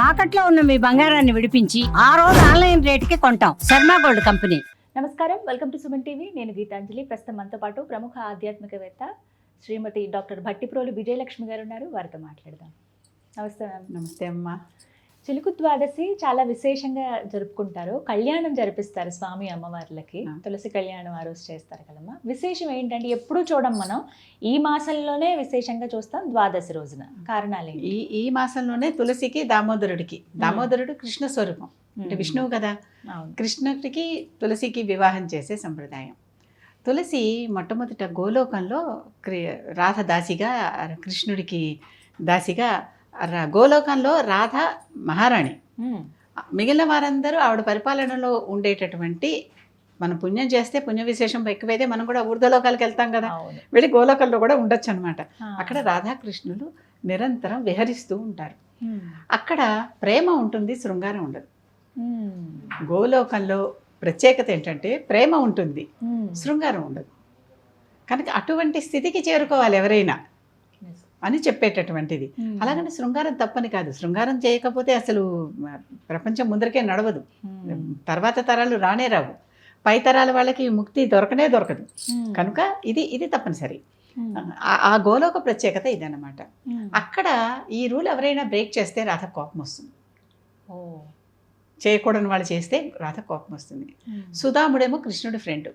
తాకట్లో ఉన్న మీ బంగారాన్ని విడిపించి ఆ రోజు ఆన్లైన్ రేటుకి కొంటాం. Sharma gold company. నమస్కారం. Welcome to Suman TV. నేను గీతాంజలి. ప్రస్తుతం మనతో పాటు ప్రముఖ ఆధ్యాత్మికవేత్త శ్రీమతి డాక్టర్ భట్టిప్రోలు విజయలక్ష్మి గారు ఉన్నారు. వారితో మాట్లాడదాం. నమస్తే మ్యామ్. నమస్తే అమ్మా. చిలుకు ద్వాదశి చాలా విశేషంగా జరుపుకుంటారు. కళ్యాణం జరిపిస్తారు స్వామి అమ్మవార్లకి. తులసి కళ్యాణం ఆ రోజు చేస్తారు కదమ్మా. విశేషం ఏంటంటే ఎప్పుడూ చూడం మనం. ఈ మాసంలోనే విశేషంగా చూస్తాం ద్వాదశి రోజున. కారణాలు? ఈ ఈ మాసంలోనే తులసికి దామోదరుడికి. దామోదరుడు కృష్ణ స్వరూపం. అంటే విష్ణువు కదా. కృష్ణుడికి తులసికి వివాహం చేసే సంప్రదాయం. తులసి మొట్టమొదట గోలోకంలో క్రి- రాధ దాసిగా కృష్ణుడికి దాసిగా గోలోకంలో రాధ మహారాణి. మిగిలిన వారందరూ ఆవిడ పరిపాలనలో ఉండేటటువంటి మనం పుణ్యం చేస్తే పుణ్య విశేషం ఎక్కువైతే మనం కూడా ఊర్ధలోకాలకు వెళ్తాం కదా వెళ్ళి గోలోకంలో కూడా ఉండొచ్చు అనమాట. అక్కడ రాధాకృష్ణులు నిరంతరం విహరిస్తూ ఉంటారు. అక్కడ ప్రేమ ఉంటుంది శృంగారం ఉండదు. గోలోకంలో ప్రత్యేకత ఏంటంటే ప్రేమ ఉంటుంది. శృంగారం ఉండదు కనుక అటువంటి స్థితికి చేరుకోవాలి ఎవరైనా. అని చెప్పేటటువంటిది. అలాగని శృంగారం తప్పని కాదు శృంగారం చేయకపోతే అసలు ప్రపంచం ముందరికే నడవదు. తర్వాత తరాలు రానే రావు పై తరాల వాళ్ళకి ముక్తి దొరకనే దొరకదు. కనుక ఇది ఇది తప్పనిసరి. ఆ- గోలోక ప్రత్యేకత ఇదన్నమాట. అక్కడ ఈ రూల్ ఎవరైనా బ్రేక్ చేస్తే రాధ కోపం వస్తుంది. చేయకూడని వాళ్ళు చేస్తే రాధ కోపం వస్తుంది. సుధాముడేమో కృష్ణుడి ఫ్రెండ్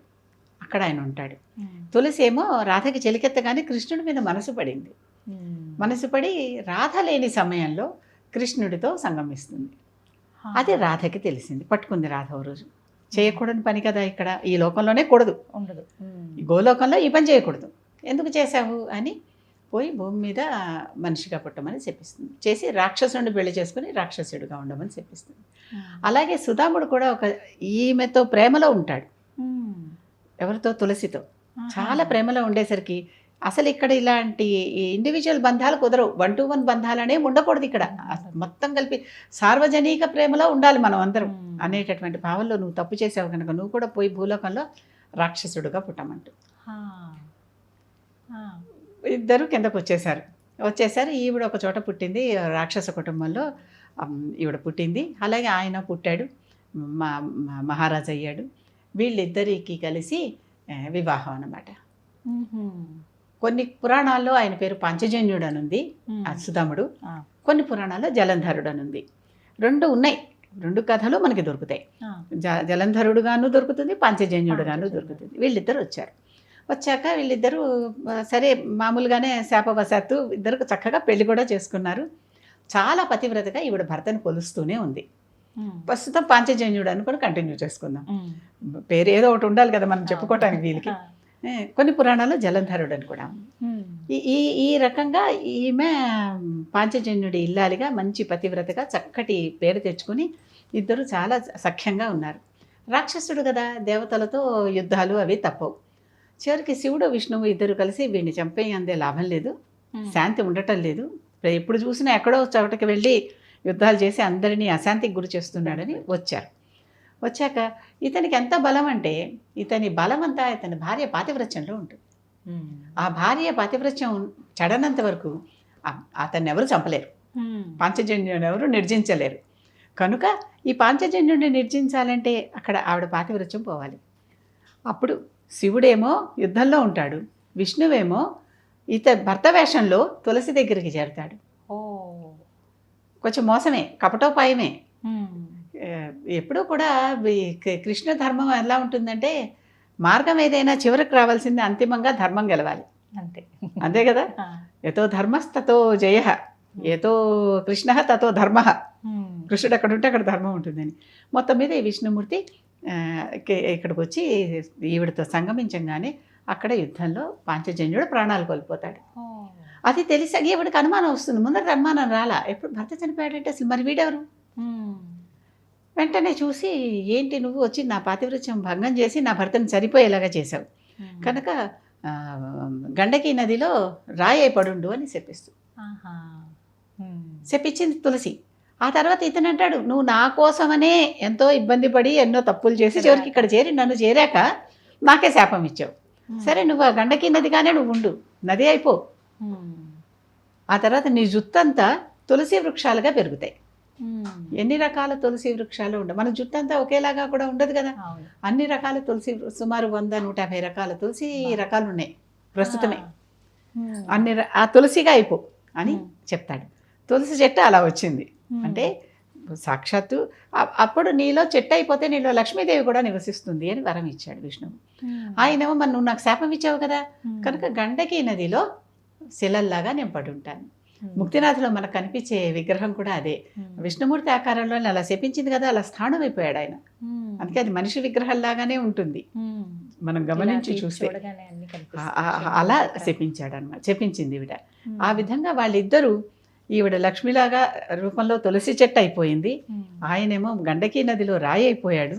అక్కడ ఆయన ఉంటాడు. తులసి ఏమో రాధకి చెలికెత్తగానే కృష్ణుడి మీద మనసు పడింది ఉమ్. మనసు పడి రాధ లేని సమయంలో కృష్ణుడితో సంగమిస్తుంది అది రాధకి తెలిసింది. పట్టుకుంది రాధ ఓ రోజు. చేయకూడని పని కదా ఇక్కడ? ఈ లోకంలోనే కూడదు. ఉండదు. గోలోకంలో ఈ పని చేయకూడదు. ఎందుకు చేశావు అని పోయి భూమి మీద మనిషిగా పుట్టమని చెప్పిస్తుంది. చేసి రాక్షసుని పెళ్ళి చేసుకుని రాక్షసుడిగా ఉండమని చెప్పిస్తుంది. అలాగే సుధాముడు కూడా ఒక ఈమెతో ప్రేమలో ఉంటాడు. ఎవరితో? తులసితో. చాలా ప్రేమలో ఉండేసరికి అసలు ఇక్కడ ఇలాంటి ఇండివిజువల్ బంధాలు కుదరవు. వన్ టు వన్ బంధాలనే ఉండకూడదు ఇక్కడ. అసలు మొత్తం కలిపి సార్వజనిక ప్రేమలో ఉండాలి మనం అందరం. అనేటటువంటి భావంలో నువ్వు తప్పు చేసావు కనుక నువ్వు కూడా పోయి భూలోకంలో రాక్షసుడుగా పుట్టమంటూ. ఇద్దరు కిందకు వచ్చేసారు. వచ్చేసారు. ఈవిడ ఒక చోట పుట్టింది. రాక్షస కుటుంబంలో ఈవిడ పుట్టింది. అలాగే ఆయన పుట్టాడు. మా మహారాజు అయ్యాడు వీళ్ళిద్దరికి కలిసి వివాహం అన్నమాట. కొన్ని పురాణాల్లో ఆయన పేరు పాంచజన్యుడు. ఆ సుధాముడు ఆ. కొన్ని పురాణాల్లో జలంధరుడు అనుంది రెండు ఉన్నాయి రెండు కథలు మనకి దొరుకుతాయి. జ జలంధరుడుగాను దొరుకుతుంది పాంచజన్యుడుగాను పాంచజన్యుడు. దొరుకుతుంది వీళ్ళిద్దరు వచ్చారు వచ్చాక వీళ్ళిద్దరూ సరే మామూలుగానే శాపవశాత్తు ఇద్దరు చక్కగా పెళ్ళి కూడా చేసుకున్నారు చాలా పతివ్రతగా ఈవిడ భర్తను కొలుస్తూనే ఉంది. ప్రస్తుతం పాంచజన్యుడు అని కూడా కంటిన్యూ చేసుకుందాం. పేరు ఏదో ఒకటి ఉండాలి కదా మనం చెప్పుకోవటానికి వీళ్ళకి కొన్ని పురాణాల్లో జలంధరుడు అని కూడా. ఈ ఈ రకంగా ఈమె పాంచజన్యుడి ఇల్లాలిగా మంచి పతివ్రతగా చక్కటి పేరు తెచ్చుకుని ఇద్దరు చాలా సఖ్యంగా ఉన్నారు. రాక్షసుడు కదా దేవతలతో యుద్ధాలు అవి తప్పవు. చివరికి శివుడు విష్ణువు ఇద్దరు కలిసి వీడిని చంపేయందే లాభం లేదు. శాంతి ఉండటం లేదు. ఎప్పుడు చూసినా ఎక్కడో చోటకి వెళ్ళి యుద్ధాలు చేసి అందరినీ అశాంతికి గురి చేస్తున్నాడని వచ్చారు. వచ్చాక ఇతనికి ఎంత బలం అంటే ఇతని బలం అంతా ఇతని భార్య పాతివ్రత్యంలో ఉంటుంది. ఆ భార్య పాతివ్రత్యం చెడనంత వరకు అతన్ని ఎవరు చంపలేరు. పాంచజన్యుని ఎవరు నిర్జించలేరు. కనుక ఈ పాంచజన్యుడిని నిర్జించాలంటే అక్కడ ఆవిడ పాతివ్రత్యం పోవాలి. అప్పుడు శివుడేమో యుద్ధంలో ఉంటాడు. విష్ణువేమో ఇత భర్త వేషంలో తులసి దగ్గరికి చేరతాడు. కొంచెం మోసమే కపటోపాయమే. ఎప్పుడూ కూడా కృష్ణ ధర్మం ఎలా ఉంటుందంటే మార్గం ఏదైనా చివరికి రావాల్సింది అంతిమంగా ధర్మం గెలవాలి. అంతే. అంతే కదా. ఎతో ధర్మస్తతో జయ ఏతో కృష్ణ తతో ధర్మ. కృష్ణుడు అక్కడ ఉంటే అక్కడ ధర్మం ఉంటుందని. మొత్తం మీద ఈ విష్ణుమూర్తి ఇక్కడికి వచ్చి ఈవిడతో సంగమించంగానే అక్కడ యుద్ధంలో పాంచజన్యుడు ప్రాణాలు కోల్పోతాడు. అది తెలిసి ఈవిడికి అనుమానం వస్తుంది. ముందర అనుమానం రాలా? ఎప్పుడు భర్త చనిపోయాడంటే అసలు మరి వీడెవరు. వెంటనే చూసి ఏంటి నువ్వు వచ్చి నా పాతివృత్యం భంగం చేసి నా భర్తను చనిపోయేలాగా చేశావు. కనుక గండకి నదిలో రాయే పడుండు అని చెప్పిస్తూ. చెప్పించింది తులసి ఆ తర్వాత ఇతను అంటాడు నువ్వు నా కోసమనే ఎంతో ఇబ్బంది పడి ఎన్నో తప్పులు చేసి చివరికి ఇక్కడ చేరి నన్ను చేరాక నాకే శాపం ఇచ్చావు. సరే నువ్వు ఆ గండకి నదిగానే నువ్వు ఉండు నది అయిపో. ఆ తర్వాత నీ జుత్తంతా తులసి వృక్షాలుగా పెరుగుతాయి ఎన్ని రకాల తులసి వృక్షాలు ఉండవు మన జుట్టు అంతా ఒకేలాగా కూడా ఉండదు కదా అన్ని రకాల తులసి సుమారు వంద నూట యాభై రకాల తులసి రకాలు ఉన్నాయి ప్రస్తుతమే. అన్ని ఆ తులసిగా అయిపో అని. చెప్తాడు తులసి చెట్టు అలా వచ్చింది. అంటే సాక్షాత్తు అప్పుడు నీలో చెట్టు అయిపోతే నీలో లక్ష్మీదేవి కూడా నివసిస్తుంది అని వరం ఇచ్చాడు విష్ణువు. ఆయనేమో మరి నువ్వు నాకు శాపం ఇచ్చావు కదా. కనుక గండకి నదిలో శిలల్లాగా నేను పడి ఉంటాను. ముక్తినాథ్లో మనకు కనిపించే విగ్రహం కూడా అదే ఉమ్. విష్ణుమూర్తి ఆకారంలో అలా శపించింది కదా అలా స్థానం అయిపోయాడు ఆయన ఉమ్. అందుకే అది మనిషి విగ్రహంలాగానే ఉంటుంది ఉమ్. మనం గమనించి చూస్తే అలా శపించాడు అనమాట చెప్పించింది ఈవిడ. ఆ విధంగా వాళ్ళిద్దరూ ఈవిడ లక్ష్మిలాగా రూపంలో తులసి చెట్టు అయిపోయింది. ఆయనేమో గండకీ నదిలో రాయి అయిపోయాడు.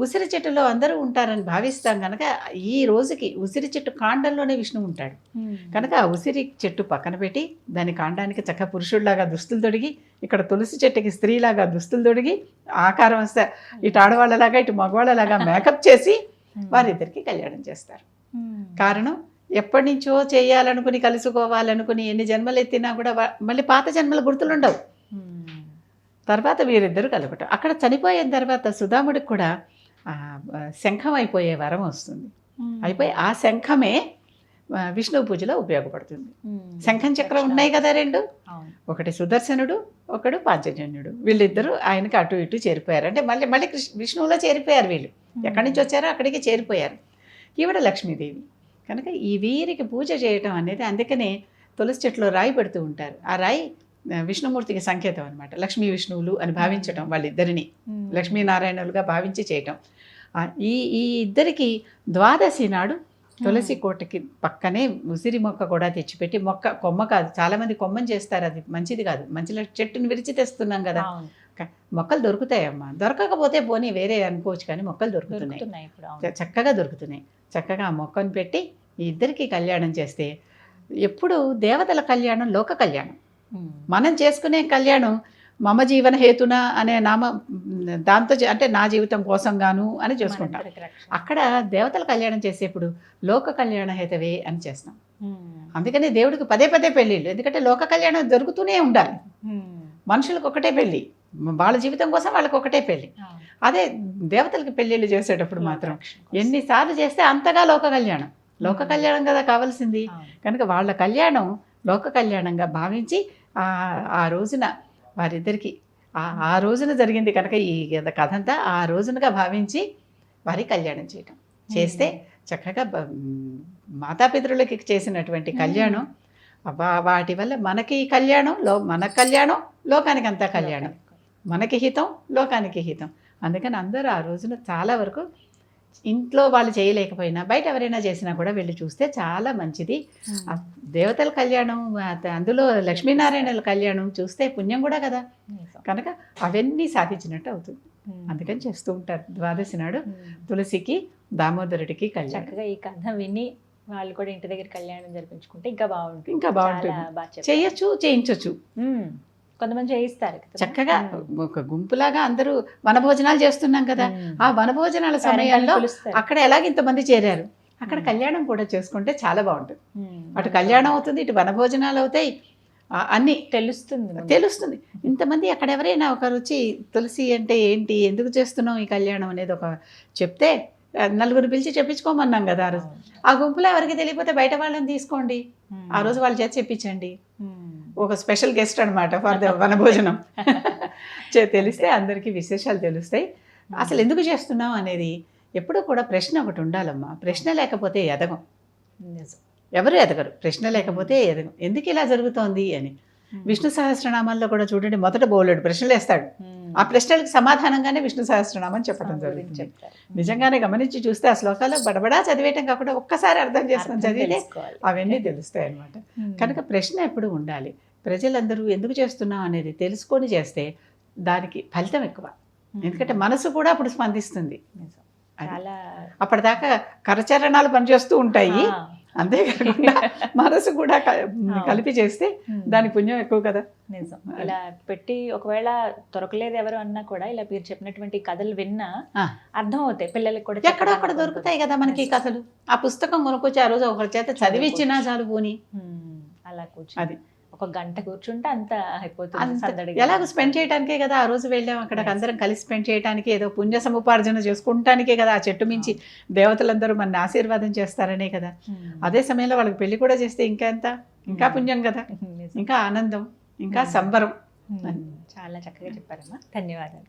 ఉసిరి చెట్టులో అందరూ ఉంటారని భావిస్తాం కనుక ఈ రోజుకి ఉసిరి చెట్టు కాండంలోనే విష్ణు ఉంటాడు. కనుక ఆ ఉసిరి చెట్టు పక్కన పెట్టి దాని కాండానికి చక్క పురుషుడిలాగా దుస్తులు తొడిగి ఇక్కడ తులసి చెట్టుకి స్త్రీలాగా దుస్తులు తొడిగి ఆకారం వస్తే ఇటు ఆడవాళ్ళలాగా ఇటు మగవాళ్ళలాగా మేకప్ చేసి. వారిద్దరికి కళ్యాణం చేస్తారు. కారణం ఎప్పటి నుంచో చేయాలనుకుని కలుసుకోవాలనుకుని ఎన్ని జన్మలు ఎత్తినా కూడా మళ్ళీ పాత జన్మల గుర్తులుండవు. తర్వాత వీరిద్దరు కలగటం అక్కడ చనిపోయిన తర్వాత సుధాముడికి కూడా శంఖం అయిపోయే వరం వస్తుంది. అయిపోయి ఆ శంఖమే విష్ణు పూజలో ఉపయోగపడుతుంది. శంఖం చక్రం ఉన్నాయి కదా రెండు. ఒకటి సుదర్శనుడు ఒకడు పాంచజన్యుడు. వీళ్ళిద్దరూ ఆయనకి అటు ఇటు చేరిపోయారు. అంటే మళ్ళీ మళ్ళీ కృష్ణ విష్ణువులో చేరిపోయారు వీళ్ళు. ఎక్కడి నుంచి వచ్చారో అక్కడికి చేరిపోయారు. ఈవిడ లక్ష్మీదేవి. కనుక ఈ వీరికి పూజ చేయటం అనేది అందుకనే తులసి చెట్టులో రాయి పెడుతూ ఉంటారు. ఆ రాయి విష్ణుమూర్తికి సంకేతం అనమాట లక్ష్మీ విష్ణువులు అని భావించటం వాళ్ళిద్దరిని. లక్ష్మీనారాయణులుగా భావించి చేయటం. ఈ ఈ ఇద్దరికి ద్వాదశి నాడు తులసి కోటకి పక్కనే ఉసిరి మొక్క కూడా తెచ్చిపెట్టి మొక్క కొమ్మ కాదు చాలా మంది కొమ్మని చేస్తారు. అది మంచిది కాదు. మంచి చెట్టుని విరిచి తెస్తున్నాం కదా. మొక్కలు దొరుకుతాయమ్మా. దొరకకపోతే పోనీ వేరే అనుకోవచ్చు కానీ మొక్కలు దొరుకుతున్నాయి. చక్కగా దొరుకుతున్నాయి. చక్కగా ఆ మొక్కను పెట్టి ఈ ఇద్దరికి కళ్యాణం చేస్తే ఎప్పుడు దేవతల కళ్యాణం లోక కళ్యాణం. మనం చేసుకునే కళ్యాణం మమ జీవన హేతున అనే నామ దాంతో అంటే నా జీవితం కోసం గాను అని చేసుకుంటాం. అక్కడ దేవతల కళ్యాణం చేసేప్పుడు లోక కళ్యాణ హేతవే అని చేస్తాం. అందుకని దేవుడికి పదే పదే పెళ్ళిళ్ళు ఎందుకంటే లోక కళ్యాణం జరుగుతూనే ఉండాలి. మనుషులకు ఒకటే పెళ్ళి వాళ్ళ జీవితం కోసం వాళ్ళకి ఒకటే పెళ్ళి. అదే దేవతలకి పెళ్ళిళ్ళు చేసేటప్పుడు మాత్రం. ఎన్నిసార్లు చేస్తే అంతగా లోక కళ్యాణం లోక. కళ్యాణం కదా కావాల్సింది. కనుక వాళ్ళ కళ్యాణం లోక కళ్యాణంగా భావించి ఆ ఆ రోజున వారిద్దరికి ఆ ఆ రోజున జరిగింది కనుక ఈ కథ అంతా ఆ రోజునగా భావించి వారి కళ్యాణం చేయటం. చేస్తే చక్కగా బ- మ్, మాతాపితరులకి చేసినటువంటి కళ్యాణం. వాటి వల్ల మనకి కళ్యాణం లో మన కళ్యాణం లోకానికి అంతా కళ్యాణం. మనకి హితం లోకానికి హితం. అందుకని అందరూ ఆ రోజున చాలా వరకు ఇంట్లో వాళ్ళు చేయలేకపోయినా బయట ఎవరైనా చేసినా కూడా వెళ్ళి చూస్తే చాలా మంచిది దేవతల కళ్యాణం అందులో లక్ష్మీనారాయణల కళ్యాణం చూస్తే పుణ్యం కూడా కదా. కనుక అవన్నీ సాధించినట్టు అవుతుంది. అందుకని చేస్తూ ఉంటారు ద్వాదశి నాడు. తులసికి దామోదరుడికి కళ్యాణం చక్కగా ఈ కథ విని వాళ్ళు కూడా ఇంటి దగ్గర కళ్యాణం జరిపించుకుంటే ఇంకా బాగుంటుంది ఇంకా బాగుంటుంది. చేయొచ్చు చేయించవచ్చు. కొంతమంది చేయిస్తారు. చక్కగా. ఒక గుంపులాగా అందరూ వనభోజనాలు చేస్తున్నాం కదా. ఆ వనభోజనాల సమయాల్లో. అక్కడ ఎలాగ ఇంతమంది చేరారు అక్కడ. కళ్యాణం కూడా చేసుకుంటే చాలా బాగుంటుంది. అటు కళ్యాణం అవుతుంది ఇటు వనభోజనాలు అవుతాయి అన్ని తెలుస్తుంది. తెలుస్తుంది ఇంతమంది అక్కడ ఎవరైనా ఒకరు వచ్చి తులసి అంటే ఏంటి ఎందుకు చేస్తున్నాం ఈ కళ్యాణం అనేది ఒక చెప్తే నలుగురు పిలిచి చెప్పించుకోమన్నాం కదా ఆ రోజు. ఆ గుంపులో ఎవరికి తెలియకపోతే బయట వాళ్ళని తీసుకోండి. ఆ రోజు వాళ్ళ చేత చెప్పించండి. ఒక స్పెషల్ గెస్ట్ అనమాట ఫర్ ద వనభోజనం. చే- తెలిస్తే అందరికీ విశేషాలు తెలుస్తాయి. అసలు ఎందుకు చేస్తున్నాం అనేది ఎప్పుడూ కూడా ప్రశ్న ఒకటి ఉండాలమ్మా. ప్రశ్న లేకపోతే ఎదగం. ఎవరు ఎదగరు? ప్రశ్న లేకపోతే ఎదగం. ఎందుకు ఇలా జరుగుతోంది అని. విష్ణు సహస్రనామాల్లో కూడా చూడండి మొదట బోలెడు ప్రశ్నలు వేస్తాడు. ఆ ప్రశ్నలకు సమాధానంగానే విష్ణు సహస్రనామం చెప్పడం జరుగుతుంది. నిజంగానే గమనించి చూస్తే ఆ శ్లోకాలు బడబడా చదివేయటం కాకుండా ఒక్కసారి అర్థం చేసుకొని చదివితే. అవన్నీ తెలుస్తాయి అన్నమాట ఉమ్. కనుక ప్రశ్న ఎప్పుడు ఉండాలి ప్రజలందరూ ఎందుకు చేస్తున్నాం అనేది తెలుసుకొని చేస్తే దానికి ఫలితం ఎక్కువ. ఎందుకంటే మనసు కూడా అప్పుడు స్పందిస్తుంది అప్పటిదాకా కరచరణాలు పనిచేస్తూ ఉంటాయి. అంతేకాకుండా మనసు కూడా కలిపి చేస్తే. దాని పుణ్యం ఎక్కువ కదా. నిజం. ఇలా పెట్టి ఒకవేళ దొరకలేదు ఎవరు అన్నా కూడా ఇలా మీరు చెప్పినటువంటి కథలు విన్నా. అర్థం అవుతాయి పిల్లలకి కూడా ఎక్కడో అక్కడ దొరుకుతాయి కదా మనకి ఈ కథలు. ఆ పుస్తకం కొనుక్కొచ్చి ఆ రోజు ఒకరి చేత చదివిచ్చినా చాలు పోని. అలా కూర్చొని. అది. ఒక గంట కూర్చుంటే అంత అయిపోతుంది. ఎలాగో స్పెండ్ చేయడానికే కదా ఆ రోజు వెళ్ళాం అక్కడికి Yes. అందరం కలిసి స్పెండ్ చేయడానికి ఏదో పుణ్య సముపార్జన చేసుకుంటానికే కదా ఆ చెట్టు మించి దేవతలందరూ మన ఆశీర్వాదం చేస్తారనే కదా Hmm. అదే సమయంలో వాళ్ళకి పెళ్ళి కూడా చేస్తే ఇంకా ఎంత ఇంకా Hmm. పుణ్యం కదా. ఇంకా ఆనందం ఇంకా Hmm. సంబరం. చాలా చక్కగా చెప్పారమ్మా ధన్యవాదాలు